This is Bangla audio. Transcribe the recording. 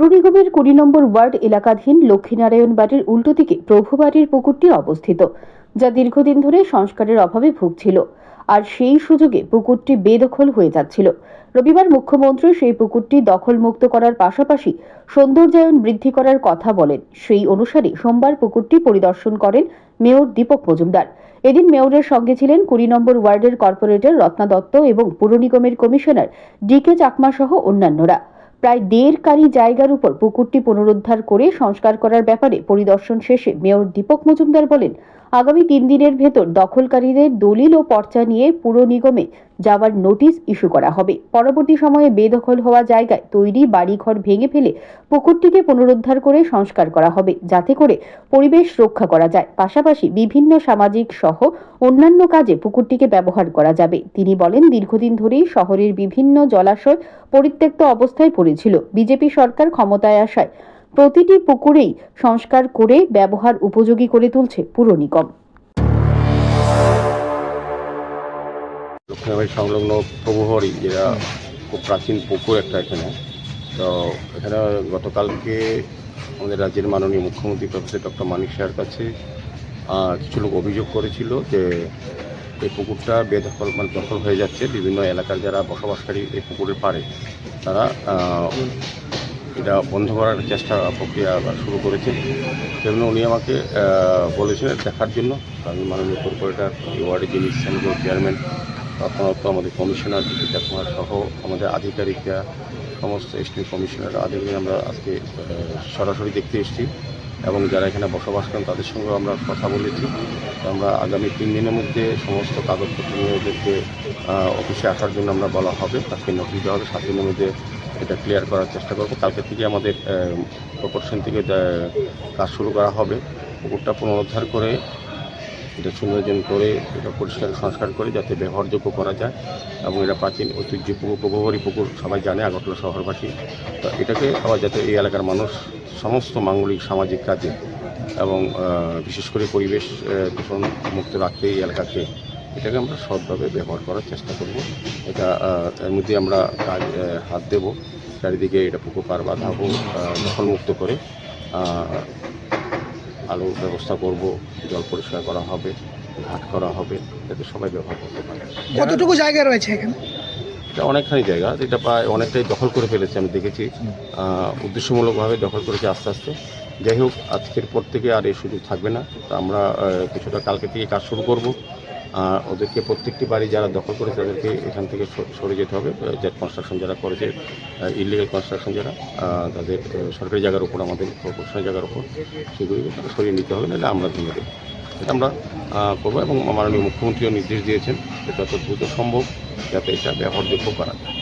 পৌর নিগমের কুড়ি নম্বর ওয়ার্ড এলাকাধীন লক্ষ্মীনারায়ণ বাড়ির উল্টো দিকে প্রভুবাড়ির পুকুরটি অবস্থিত, যা দীর্ঘদিন ধরে সংস্কারের অভাবে ভুগছিল। আর সেই সুযোগে পুকুরটি বেদখল হয়ে যাচ্ছিল। রবিবার মুখ্যমন্ত্রী সেই পুকুরটি দখলমুক্ত করার পাশাপাশি সৌন্দর্যায়ন বৃদ্ধি করার কথা বলেন। সেই অনুসারে সোমবার পুকুরটি পরিদর্শন করেন মেয়র দীপক মজুমদার। এদিন মেয়রের সঙ্গে ছিলেন কুড়ি নম্বর ওয়ার্ডের কর্পোরেটর রত্না দত্ত এবং পুর নিগমের কমিশনার ডি কে চাকমা সহ অন্যান্যরা। প্রায় দেড় কারি জায়গার উপর পুকুরটি পুনরুদ্ধার করে সংস্কার করার ব্যাপারে পরিদর্শন শেষে মেয়র দীপক মজুমদার বলেন আগামী তিন দিনের ভেতর দখলকারীদের দলিল ও পর্চা নিয়ে পুর নিগমে যাওয়ার নোটিশ ইস্যু করা হবে। পরবর্তী সময়ে বেদখল হওয়া জায়গায় তৈরি বাড়িঘর ভেঙে ফেলে পুকুরটিকে পুনরুদ্ধার করে সংস্কার করা হবে, যাতে করে পরিবেশ রক্ষা করা যায়। পাশাপাশি বিভিন্ন সামাজিক সহ অন্যান্য কাজে পুকুরটিকে ব্যবহার করা যাবে। তিনি বলেন, দীর্ঘদিন ধরেই শহরের বিভিন্ন জলাশয় পরিত্যক্ত অবস্থায় পড়েছিল। বিজেপি সরকার ক্ষমতায় আসায় প্রতিটি পুকুরেই সংস্কার করে ব্যবহার উপযোগী করে তুলছে পুর নিগম। লক্ষ্মীবাড়ি সংলগ্ন প্রভুহরি যেটা খুব প্রাচীন পুকুর একটা এখানে, তো এখানে গতকালকে আমাদের রাজ্যের মাননীয় মুখ্যমন্ত্রী প্রফেসর ডক্টর মানিক শাহের কাছে কিছু লোক অভিযোগ করেছিল যে এই পুকুরটা বেদখল মানে দখল হয়ে যাচ্ছে। বিভিন্ন এলাকার যারা বসবাসকারী এই পুকুরের পারে তারা এটা বন্ধ করার চেষ্টা, প্রক্রিয়া শুরু করেছে সেজন্য উনি আমাকে বলেছিলেন দেখার জন্য। আমি মাননীয় কর্পোরেটর এই ওয়ার্ডের যিনি স্থানীয় চেয়ারম্যান রত্নরত্ন আমাদের কমিশনার দীপিকা কুমার সহ আমাদের আধিকারিকরা, সমস্ত এসটি কমিশনার আধিকারিক আমরা আজকে সরাসরি দেখতে এসেছি। এবং যারা এখানে বসবাস করেন, তাদের সঙ্গেও আমরা কথা বলেছি। আমরা আগামী তিন দিনের মধ্যে সমস্ত কাগজপত্র নিয়ে ওদেরকে অফিসে আসার জন্য আমরা বলা হবে। তাকে নোটিশ দেওয়া হবে। সাত দিনের মধ্যে এটা ক্লিয়ার করার চেষ্টা করব। কালকে থেকে আমাদের প্রপোর্শন থেকে কাজ শুরু করা হবে। পুকুরটা পুনরুদ্ধার করে, এটা সুন্দরজন করে, এটা পরিষ্কার সংস্কার করে যাতে ব্যবহারযোগ্য করা যায় এবং এটা প্রাচীন ঐতিহ্য প্রভবরী পুকুর সবাই জানে, আগরতলা শহরবাসী। তো এটাকে আবার যাতে এই এলাকার মানুষ সমস্ত মাঙ্গলিক সামাজিক কাজে এবং বিশেষ করে পরিবেশ দূষণ মুক্ত রাখতে এই এলাকাকে এটাকে আমরা সৎভাবে ব্যবহার করার চেষ্টা করব। এটা এর মধ্যে আমরা কাজ হাত দেব। চারিদিকে এটা পুকুর পার বাঁধাবো আহ, দখলমুক্ত করে আলোর ব্যবস্থা করব। জল পরিষ্কার করা হবে ঘাট করা হবে যাতে সবাই ব্যবহার করতে পারে। কতটুকু জায়গা রয়েছে এখানে? এটা অনেকখানি জায়গা এটা প্রায় অনেকটাই দখল করে ফেলেছে আমি দেখেছি। উদ্দেশ্যমূলকভাবে দখল করেছে আস্তে আস্তে। যাই হোক আজকের পর থেকে আর এই সুযোগ থাকবে না। তো আমরা কিছুটা কালকে থেকে কাজ শুরু করব। আর ওদেরকে প্রত্যেকটি বাড়ি যারা দখল করে তাদেরকে এখান থেকে সরে যেতে হবে। যে কনস্ট্রাকশন যারা করেছে ইলিগাল কনস্ট্রাকশন যারা তাদের সরকারি জায়গার উপর, আমাদের প্রফেশনাল জায়গার উপর সেগুলিকে তারা সরিয়ে নিতে হবে, নাহলে আমরা ভেঙে দেবো। এটা আমরা করব এবং মাননীয় মুখ্যমন্ত্রীও নির্দেশ দিয়েছেন যত দ্রুত সম্ভব যাতে এটা ব্যবহারযোগ্য করা যায়।